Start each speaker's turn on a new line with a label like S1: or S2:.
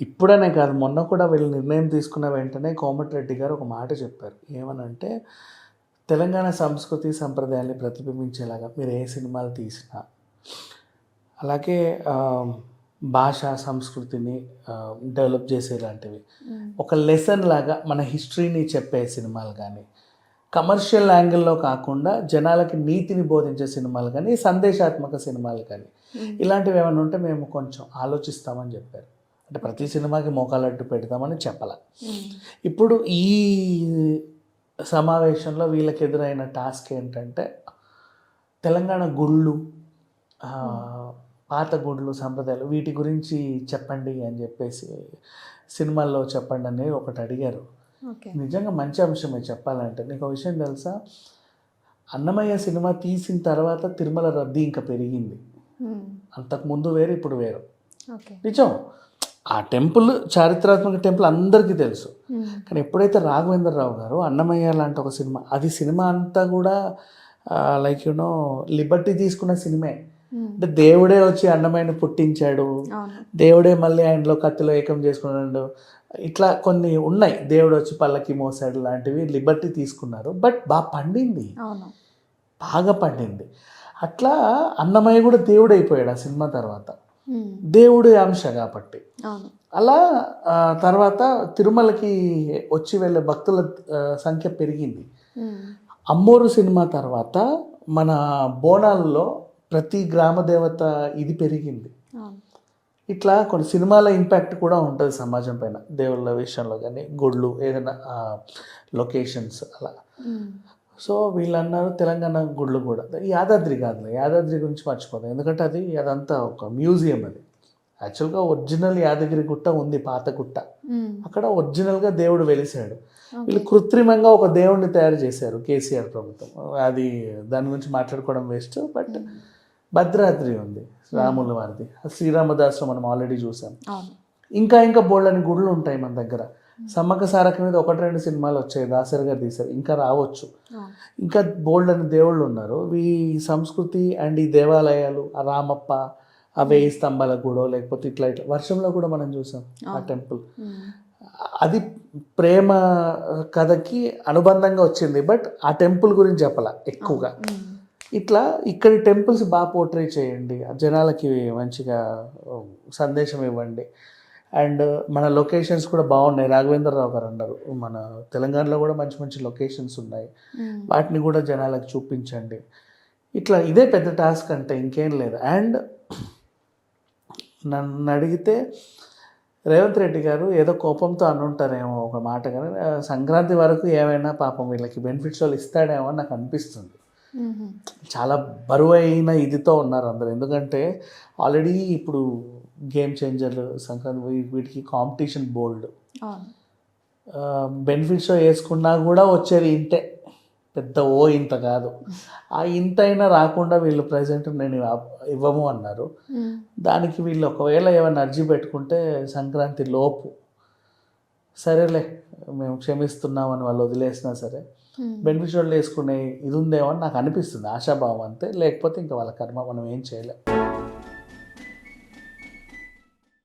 S1: ఇప్పుడనే కాదు మొన్న కూడా వీళ్ళు నిర్ణయం తీసుకున్న వెంటనే కోమటిరెడ్డి గారు ఒక మాట చెప్పారు. ఏమనంటే తెలంగాణ సంస్కృతి సంప్రదాయాన్ని ప్రతిబింబించేలాగా మీరు ఏ సినిమాలు తీసినా అలాగే భాష సంస్కృతిని డెవలప్ చేసేలాంటివి ఒక లెసన్ లాగా మన హిస్టరీని చెప్పే సినిమాలు కానీ కమర్షియల్ యాంగిల్లో కాకుండా జనాలకి నీతిని బోధించే సినిమాలు కానీ సందేశాత్మక సినిమాలు కానీ ఇలాంటివి ఏమైనా ఉంటే మేము కొంచెం ఆలోచిస్తామని చెప్పారు. అంటే ప్రతి సినిమాకి మోకాలడ్డు పెడతామని చెప్పాల. ఇప్పుడు ఈ సమావేశంలో వీళ్ళకి ఎదురైన టాస్క్ ఏంటంటే తెలంగాణ గుళ్ళు పాత గుళ్ళు సంప్రదాయాలు వీటి గురించి చెప్పండి అని చెప్పేసి సినిమాల్లో చెప్పండి అని ఒకటి అడిగారు.
S2: ఓకే.
S1: నిజంగా మంచి అంశమే చెప్పాలంటే. నీకు విషయం తెలుసా? అన్నమయ్య సినిమా తీసిన తర్వాత తిరుమల రద్దీ ఇంకా పెరిగింది. అంతకు ముందు వేరు ఇప్పుడు వేరు.
S2: ఓకే.
S1: నిజం? ఆ టెంపుల్ చారిత్రాత్మక టెంపుల్ అందరికీ తెలుసు. కానీ ఎప్పుడైతే రాఘవేంద్రరావు గారు అన్నమయ్య లాంటి ఒక సినిమా అది సినిమా అంతా కూడా లైక్ యూనో లిబర్టీ తీసుకున్న సినిమే. అంటే దేవుడే వచ్చి అన్నమయ్యని పుట్టించాడు. దేవుడే మళ్ళీ ఆయనలో కత్తిలో ఏకం చేసుకున్నాడు. ఇట్లా కొన్ని ఉన్నాయి. దేవుడు వచ్చి పల్లకి మోసాడు లాంటివి లిబర్టీ తీసుకున్నారు. బట్ బాగా పండింది. బాగా పండింది. అట్లా అన్నమయ్య కూడా దేవుడు అయిపోయాడు ఆ సినిమా తర్వాత. దేవుడి అంశ కాబట్టి. అలా తర్వాత తిరుమలకి వచ్చి వెళ్ళే భక్తుల సంఖ్య పెరిగింది. అమ్మోరు సినిమా తర్వాత మన బోనాల్లో ప్రతి గ్రామ దేవత ఇది పెరిగింది. ఇట్లా కొన్ని సినిమాల ఇంపాక్ట్ కూడా ఉంటుంది సమాజం పైన. దేవుళ్ళ విషయంలో కానీ గుళ్ళు ఏదైనా లొకేషన్స్ అలా. సో వీళ్ళు అన్నారు తెలంగాణ గుళ్ళు కూడా. యాదాద్రి కాదులే యాదాద్రి గురించి మర్చిపోతాం. ఎందుకంటే అది అదంతా ఒక మ్యూజియం అది. యాక్చువల్గా ఒరిజినల్ యాదగిరి గుట్ట ఉంది పాత గుట్ట. అక్కడ ఒరిజినల్గా దేవుడు వెలిసాడు వీళ్ళు కృత్రిమంగా ఒక దేవుడిని తయారు చేశారు కేసీఆర్ ప్రభుత్వం. అది దాని గురించి మాట్లాడుకోవడం వేస్ట్ బట్ భద్రాద్రి ఉంది రాముల వారిది. శ్రీరామదాసు మనం ఆల్రెడీ చూసాం. ఇంకా ఇంకా బోల్డని గుళ్ళు ఉంటాయి మన దగ్గర. సమ్మక్క సారక మీద ఒకటి రెండు సినిమాలు వచ్చాయి దాసరి గారు తీశారు. ఇంకా రావచ్చు. ఇంకా బోల్డ్ అని దేవుళ్ళు ఉన్నారు. ఈ సంస్కృతి అండ్ ఈ దేవాలయాలు ఆ రామప్ప ఆ వేయి స్తంభాల గుడో లేకపోతే ఇట్లా ఇట్లా వర్షంలో కూడా మనం చూసాం ఆ టెంపుల్. అది ప్రేమ కథకి అనుబంధంగా వచ్చింది బట్ ఆ టెంపుల్ గురించి చెప్పాల ఎక్కువగా. ఇట్లా ఇక్కడి టెంపుల్స్ బాగా పోర్ట్రే చేయండి. జనాలకి మంచిగా సందేశం ఇవ్వండి. అండ్ మన లొకేషన్స్ కూడా బాగున్నాయి. రాఘవేంద్రరావు గారు అన్నారు. మన తెలంగాణలో కూడా మంచి మంచి లొకేషన్స్ ఉన్నాయి. వాటిని కూడా జనాలకు చూపించండి. ఇట్లా ఇదే పెద్ద టాస్క్ అంటే ఇంకేం లేదు. అండ్ నన్ను అడిగితే రేవంత్ రెడ్డి గారు ఏదో కోపంతో అనుంటారేమో ఒక మాట కానీ సంక్రాంతి వరకు ఏమైనా పాపం వీళ్ళకి బెనిఫిట్స్ వాళ్ళు ఇస్తాడేమో అని నాకు అనిపిస్తుంది. చాలా బరువైన ఇదితో ఉన్నారు అందరు. ఎందుకంటే ఆల్రెడీ ఇప్పుడు గేమ్ చేంజర్లు సంక్రాంతి వీటికి కాంపిటీషన్ బోల్డ్.
S2: అవును.
S1: బెనిఫిట్స్ వేసుకున్నా కూడా వచ్చేది ఇంతే. పెద్ద ఓ ఇంత కాదు. ఆ ఇంత అయినా రాకుండా వీళ్ళు ప్రజెంట్ నేను ఇవ్వ- ఇవ్వము అన్నారు. దానికి వీళ్ళు ఒకవేళ ఏమైనా అర్జీ పెట్టుకుంటే సంక్రాంతి లోపు. సరేలే మేము క్షమిస్తున్నామని వాళ్ళు వదిలేసినా సరే.
S2: ఉమ్,
S1: బెనిఫిట్స్ వాళ్ళు వేసుకునే ఇది ఉందేమో అని నాకు అనిపిస్తుంది ఆశాభావం అంతే. లేకపోతే ఇంకా వాళ్ళ కర్మ మనం ఏం చేయలేం.